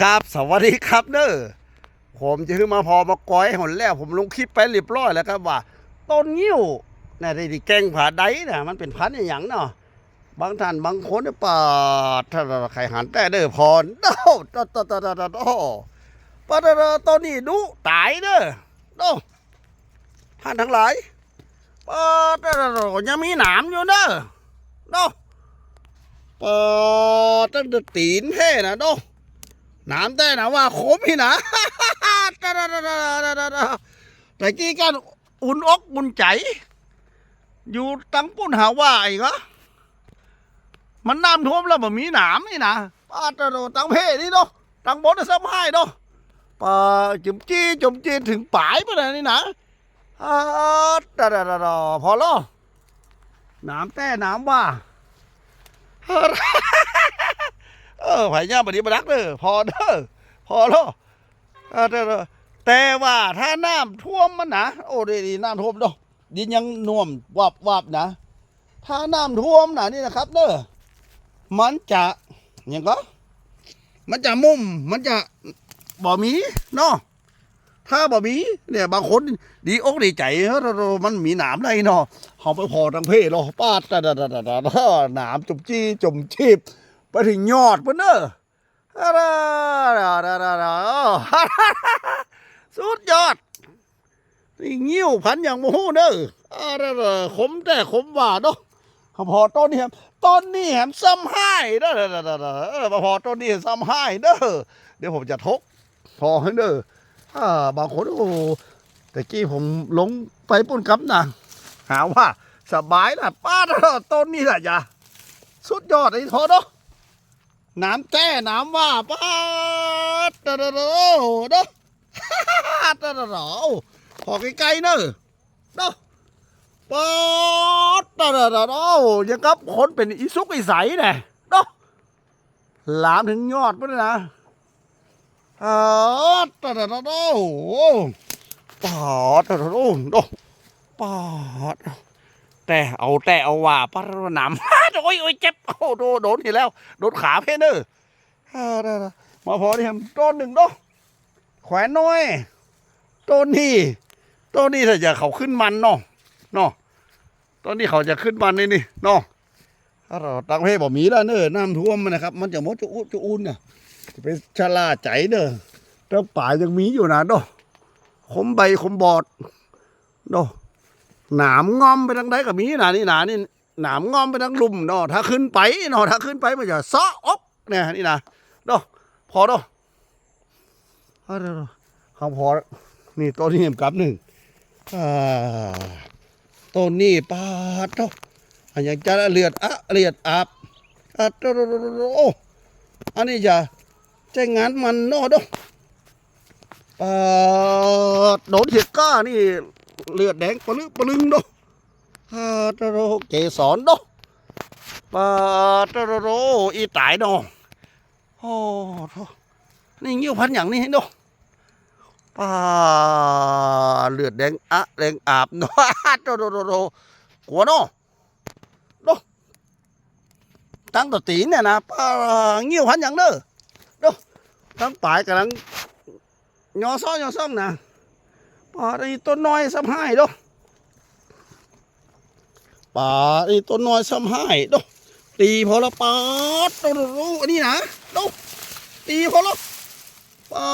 ครับสวัสดีครับเด้อผมจะขึ้นมาพอมาก้อยหนแล้ว ผมลงคลิปไปเรียบร้อยแล้วครับว่า ต้นงิ้วน่ะที่แกงผาไดนะมันเป็นพันธุ์อย่างเนาะบางท่านบางคนเนี่ยปาดถ้าใครหันแต่เด้อพรโอ้ตตตตตโอ้ปาดต้นนี้ดุตายเด้อโอ้ท่านทั้งหลายปาดยังมีหนามอยู่เด้อโอ้ปาดตั้งแต่ตีนแท้นะโด น้ำแต่นะว่าขมี่นะแต่กี้กันอุ่นอกอุ่นใจ อยู่ตั้งปุ่นหาว่าไอ้ก็มันน้ำท่วมแล้วมันมีหนามนี่นะป้าตะโดตั้งเพนี่เนาะตั้งบนซ้ำให้เนาะป้าจุ่มจี้จุ่มจี้ถึงปลายไปเลยนี่นะอาตะดะดะพอแล้วน้ำแต่น้ำว่า ออไผ่ย่าบดีบดักเด้อพอเด้อพอแล้วเออเด้อเด้อแต่ว่าถ้าน้ำท่วมมันนะโอ้ดีน้ำท่วมเด้อดินยังน่วมวับวับนะ ถ้าน้ำท่วมนะนี่นะครับ เด้อมันจะย่างก็มันจะมุมมันจะบ่มีเนาะถ้าบ่มีเนี่ยบางคนดีอกดีใจเฮ้ยมันมีหนามอะไรเนาะเขาไปพอทางเพศเนาะปาดดาดาดาดาหนามจุ่มจี้จุ่มชีบ ไปถึงยอดปะเนอะอะดาดาดาดาดาสุดยอด นี่งิ้วพันอย่างโมโหเนออขมแต่ขมหวานเนาะพอต้นนี้แฮมต้นนี้แฮมซ้ำให้เด้อเด้อเด้อเด้อเด้อพอต้นนี้ซ้ำให้เด้อเดี๋ยวผมจะทก พอให้เด้ออ่าบางคนโอ้แต่กี้ผมลงไปปุ่นกับนะหาว่าสบายนะป้าดาต้นนี้แหละจ้ะสุดยอดไอ้ทอเนาะ น้ำแจ้น้ำว่าป้าตะโดเนาะตะโดพอไกลๆเนอะเนาะป้าดตะโดยังกับคนเป็นอีสุกอีใสแน่เนาะหลามถึงยอดปะเนี่ยนะป้าดตะโดป้าดตะโดเนาะป้าด แต่เอาแต่เอาว่าป้าดหนำโอ้ยโอ้ยเจ็บโอ้โดนโดนทีแล้ว โดนขาเพนเนอร์อ่าได้ละมาพอที่ทำต้นหนึ่งเนาะแขวนน้อยต้นนี้ต้นนี้ถ้าจะเขาขึ้นมันเนาะเนาะต้นนี้เขาจะขึ้นมันนี่นี่เนาะถ้าเราตั้งเพศบ่มีแล้วเนอะน้ำท่วมมันนะครับ มันจะมดจะอุจะอุ่นเน่ะจะไปชะลาใจเนอะแต่ป่ายังมีอยู่นะเนาะคมใบคมบอดเนาะ หนามงอมไปทางใดก็มีนะนี่นะนี่หนามงอมไปทั้งลุ่มเนาะถ้าขึ้นไปเนาะถ้าขึ้นไปมันจะซออ๊อบเนี่ยนี่นะเนาะพอเนาะเขาพอนี่ต้นนี้เกับหนึ่งอ่าต้นนี้ปาดเนาะอันยังจะเลือดอะเลือดอาบอะโตโตโอ้อันนี้จะใช้งานมันเนาะเนาะปาดโดนเหียก้านี่ เลือดแดงปะลึปะลึงเนาะปาตะโรเกสรโดปาตะโรอีตายโดโอ้โธ่นี่งิ้วพันอย่างนี้โดปาเลือดแดงอะแดงอาบโนตะโรโรโรกัวโนโดตั้งตัวตีนเนี่ยนะปางิ้วพันอย่างเด้อโดตั้งปลายกำลังยอซ้อยอซ่องนะ ปาไอ้ต้นน้อยสำให้โดป่าไอ้ต้นน้อยซ้ำให้ดูตีพอละปาดดูดูดูอันนี้นะดูตีพอละป้า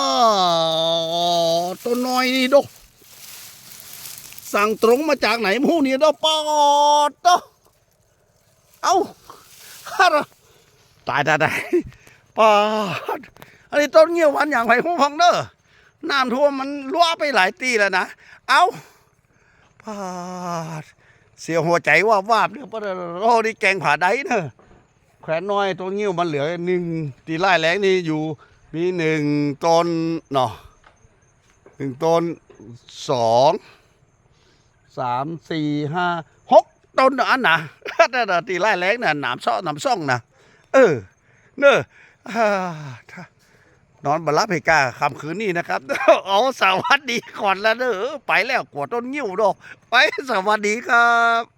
ต้นน้อยนี่ดูสั่งตรงมาจากไหนมูนี่ดูปาดดูเอาฮ่าระตายตายตายปาอันนี้ต้นเงี้ยวหวันอย่างไรหูฟังเด้อ น้ำท่วมมันรั่วไปหลายตีแล้วนะ เอาปาด เสียหัวใจว่าวาบเนี่ยปะโอ้นี่แกงผาได้เนอะแขวนน้อยตัวงิ้วมันเหลือหนึ่งตีไล่แรงนี่อยู่ มีหนึ่งต้นเนาะหนึ่งต้นสองสามสี่ห้าหกต้นอันนะแต่ละตีไล่แรงน่ะหนามซ้อหนามซ่องนะเออเนอะ นอนบรรับเพกาคำคืนนี้นะครับอ๋อสวัสดีก่อนแล้วเนอะไปแล้วกวดต้นงิ้วดอก ไปสวัสดีครับ